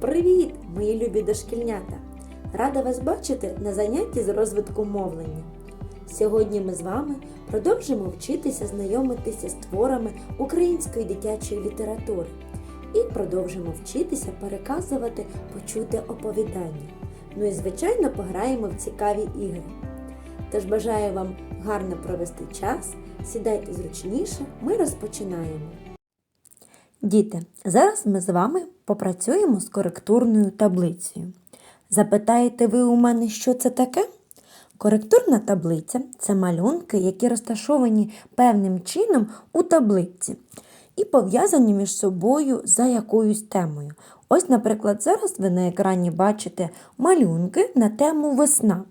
Привіт, мої любі дошкільнята! Рада вас бачити на занятті з розвитку мовлення. Сьогодні ми з вами продовжимо вчитися знайомитися з творами української дитячої літератури і продовжимо вчитися переказувати почуте оповідання. Ну і, звичайно, пограємо в цікаві ігри. Тож бажаю вам гарно провести час, сідайте зручніше, ми розпочинаємо. Діти, зараз ми з вами попрацюємо з коректурною таблицею. Запитаєте ви у мене, що це таке? Коректурна таблиця це малюнки, які розташовані певним чином у таблиці і пов'язані між собою за якоюсь темою. Ось, наприклад, зараз ви на екрані бачите малюнки на тему весна.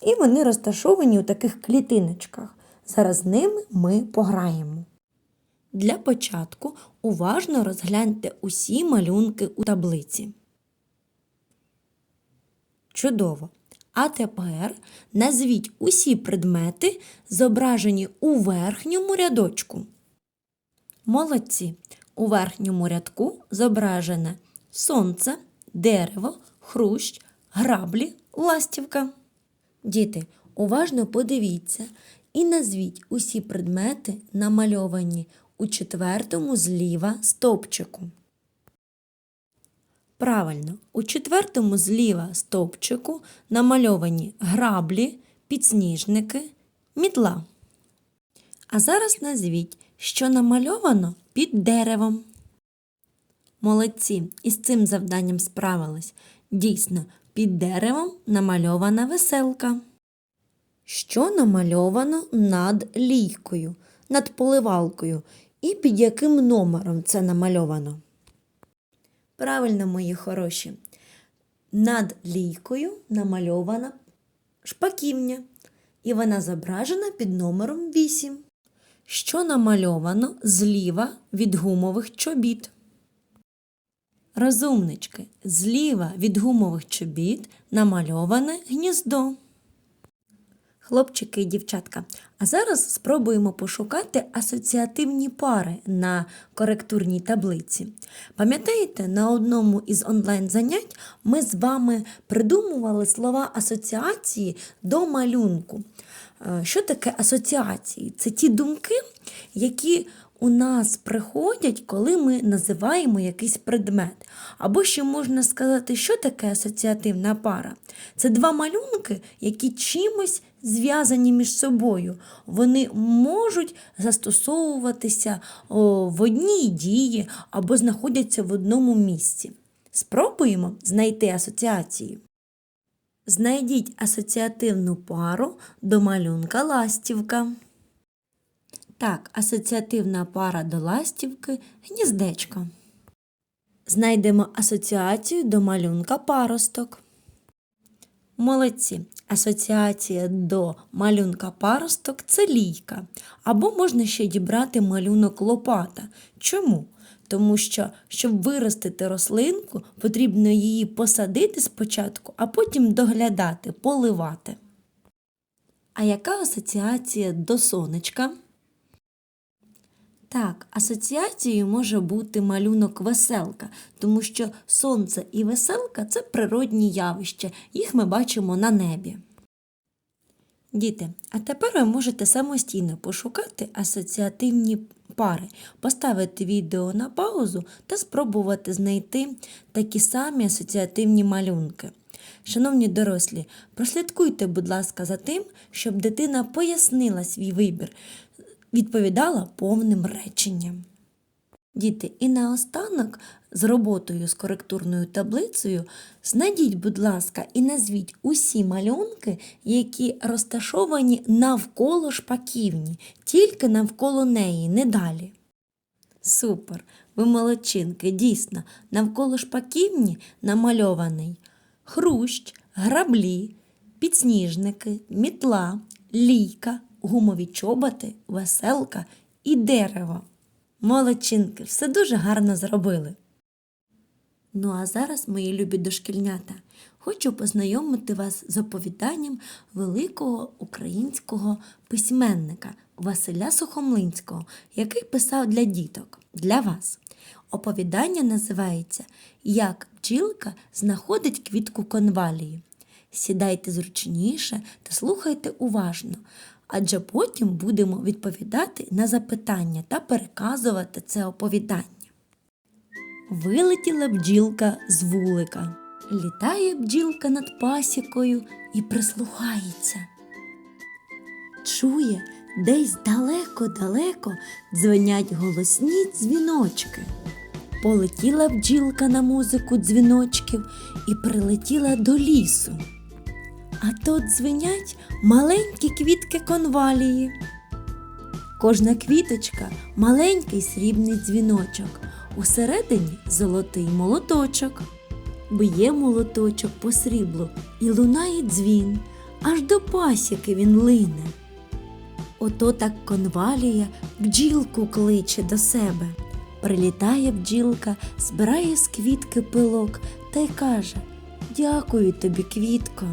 І вони розташовані у таких клітиночках. Зараз з ними ми пограємо. Для початку уважно розгляньте усі малюнки у таблиці. Чудово! А тепер назвіть усі предмети, зображені у верхньому рядочку. Молодці! У верхньому рядку зображене сонце, дерево, хрущ, граблі, ластівка. Діти, уважно подивіться і назвіть усі предмети, намальовані у четвертому зліва стовпчику. Правильно, у четвертому зліва стовпчику намальовані граблі, підсніжники, мітла. А зараз назвіть, що намальовано під деревом. Молодці, із цим завданням справились. Дійсно, під деревом намальована веселка. Що намальовано над лійкою, над поливалкою, і під яким номером це намальовано? Правильно, мої хороші. Над лійкою намальована шпаківня, і вона зображена під номером 8. Що намальовано зліва від гумових чобіт? Розумнички, зліва від гумових чобіт намальоване гніздо. Хлопчики і дівчатка, а зараз спробуємо пошукати асоціативні пари на коректурній таблиці. Пам'ятаєте, на одному із онлайн-занять ми з вами придумували слова асоціації до малюнку. Е, Що таке асоціації? Це ті думки, які у нас приходять, коли ми називаємо якийсь предмет. Або ще можна сказати, що таке асоціативна пара. Це два малюнки, які чимось зв'язані між собою. Вони можуть застосовуватися в одній дії або знаходяться в одному місці. Спробуємо знайти асоціацію. Знайдіть асоціативну пару до малюнка ластівка. Так, асоціативна пара до ластівки гніздечко. Знайдемо асоціацію до малюнка паросток. Молодці. Асоціація до малюнка паросток це лійка. Або можна ще дібрати малюнок лопата. Чому? Тому що, щоб виростити рослинку, потрібно її посадити спочатку, а потім доглядати, поливати. А яка асоціація до сонечка? Так, асоціацією може бути малюнок веселка, тому що сонце і веселка це природні явища, їх ми бачимо на небі. Діти, а тепер ви можете самостійно пошукати асоціативні пари, поставити відео на паузу та спробувати знайти такі самі асоціативні малюнки. Шановні дорослі, прослідкуйте, будь ласка, за тим, щоб дитина пояснила свій вибір, відповідала повним реченням. Діти, і наостанок з роботою з коректурною таблицею знайдіть, будь ласка, і назвіть усі малюнки, які розташовані навколо шпаківні, тільки навколо неї, не далі. Супер! Ви молодчинки, дійсно, навколо шпаківні намальований хрущ, граблі, підсніжники, мітла, лійка, гумові чоботи, веселка і дерево. Молодчинки, все дуже гарно зробили. Ну а зараз, мої любі дошкільнята, хочу познайомити вас з оповіданням великого українського письменника Василя Сухомлинського, який писав для діток, для вас. Оповідання називається Як бджілка знаходить квітку конвалії. Сідайте зручніше та слухайте уважно, адже потім будемо відповідати на запитання та переказувати це оповідання. Вилетіла бджілка з вулика. Літає бджілка над пасікою і прислухається. Чує, десь далеко-далеко дзвенять голосні дзвіночки. Полетіла бджілка на музику дзвіночків і прилетіла до лісу. А тут дзвенять маленькі квітки конвалії. Кожна квіточка маленький срібний дзвіночок, усередині золотий молоточок. Б'є молоточок по сріблу і лунає дзвін, аж до пасіки він лине. Ото так конвалія бджілку кличе до себе. Прилітає бджілка, збирає з квітки пилок та й каже Дякую тобі, квітко.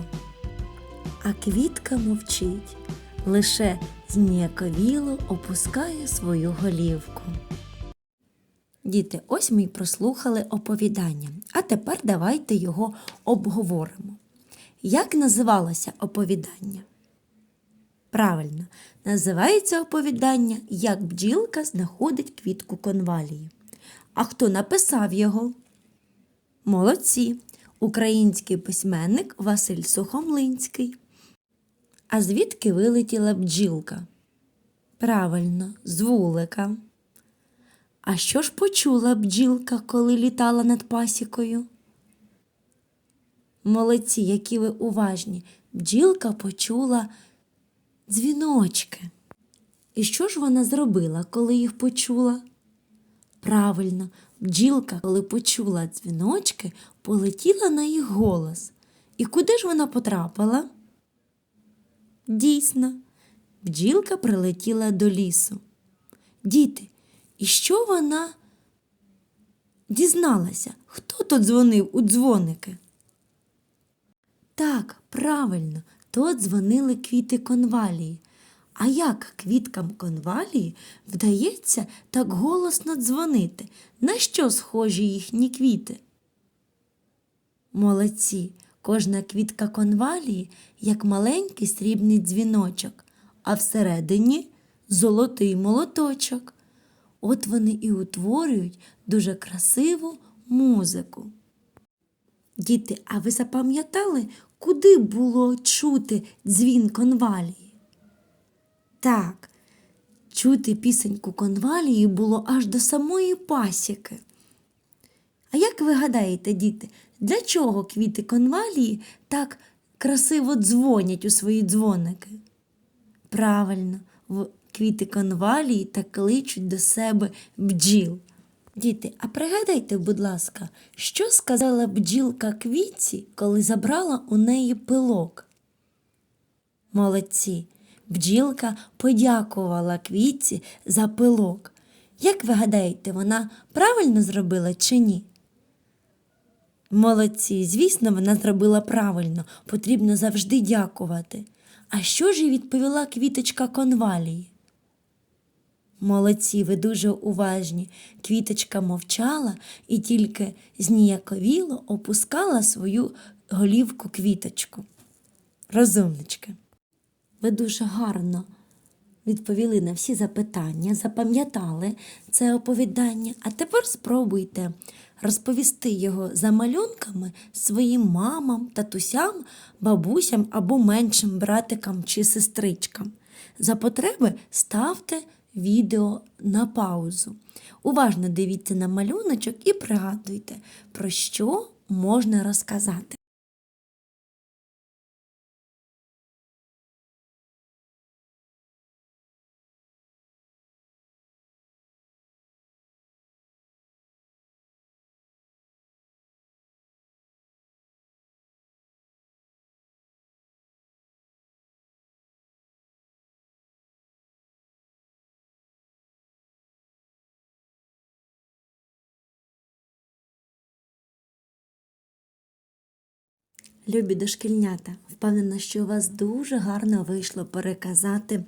А квітка мовчить, лише зніяковіло опускає свою голівку. Діти, ось ми й прослухали оповідання, а тепер давайте його обговоримо. Як називалося оповідання? Правильно, називається оповідання Як бджілка знаходить квітку конвалії. А хто написав його? Молодці. Український письменник Василь Сухомлинський. А звідки вилетіла бджілка? Правильно, з вулика. А що ж почула бджілка, коли літала над пасікою? Молодці, які ви уважні. Бджілка почула дзвіночки. І що ж вона зробила, коли їх почула? Правильно, бджілка, коли почула дзвіночки, полетіла на їх голос. І куди ж вона потрапила? Дійсно, бджілка прилетіла до лісу. Діти, і що вона дізналася? Хто тут дзвонив у дзвоники? Так, правильно, то дзвонили квіти конвалії. А як квіткам конвалії вдається так голосно дзвонити? На що схожі їхні квіти? Молодці, кожна квітка конвалії, як маленький срібний дзвіночок, а всередині золотий молоточок. От вони і утворюють дуже красиву музику. Діти, а ви запам'ятали, куди було чути дзвін конвалії? Так, чути пісеньку конвалії було аж до самої пасіки. А як ви гадаєте, діти, для чого квіти конвалії так красиво дзвонять у свої дзвоники? Правильно, в квіти конвалії та кличуть до себе бджіл. Діти, а пригадайте, будь ласка, що сказала бджілка квітці, коли забрала у неї пилок? Молодці, бджілка подякувала квітці за пилок. Як ви гадаєте, вона правильно зробила чи ні? Молодці, звісно, вона зробила правильно, потрібно завжди дякувати. А що ж їй відповіла квіточка конвалії? Молодці, ви дуже уважні. Квіточка мовчала і тільки зніяковіло опускала свою голівку квіточку. Розумнички. Ви дуже гарно відповіли на всі запитання, запам'ятали це оповідання, а тепер спробуйте розповісти його за малюнками своїм мамам, татусям, бабусям або меншим братикам чи сестричкам. За потреби ставте відео на паузу. Уважно дивіться на малюночок і пригадуйте, про що можна розказати. Любі дошкільнята, впевнена, що у вас дуже гарно вийшло переказати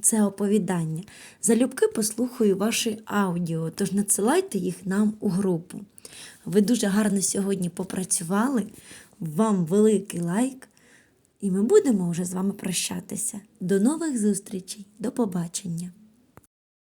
це оповідання. Залюбки послухаю ваші аудіо, тож надсилайте їх нам у групу. Ви дуже гарно сьогодні попрацювали. Вам великий лайк. І ми будемо вже з вами прощатися. До нових зустрічей. До побачення!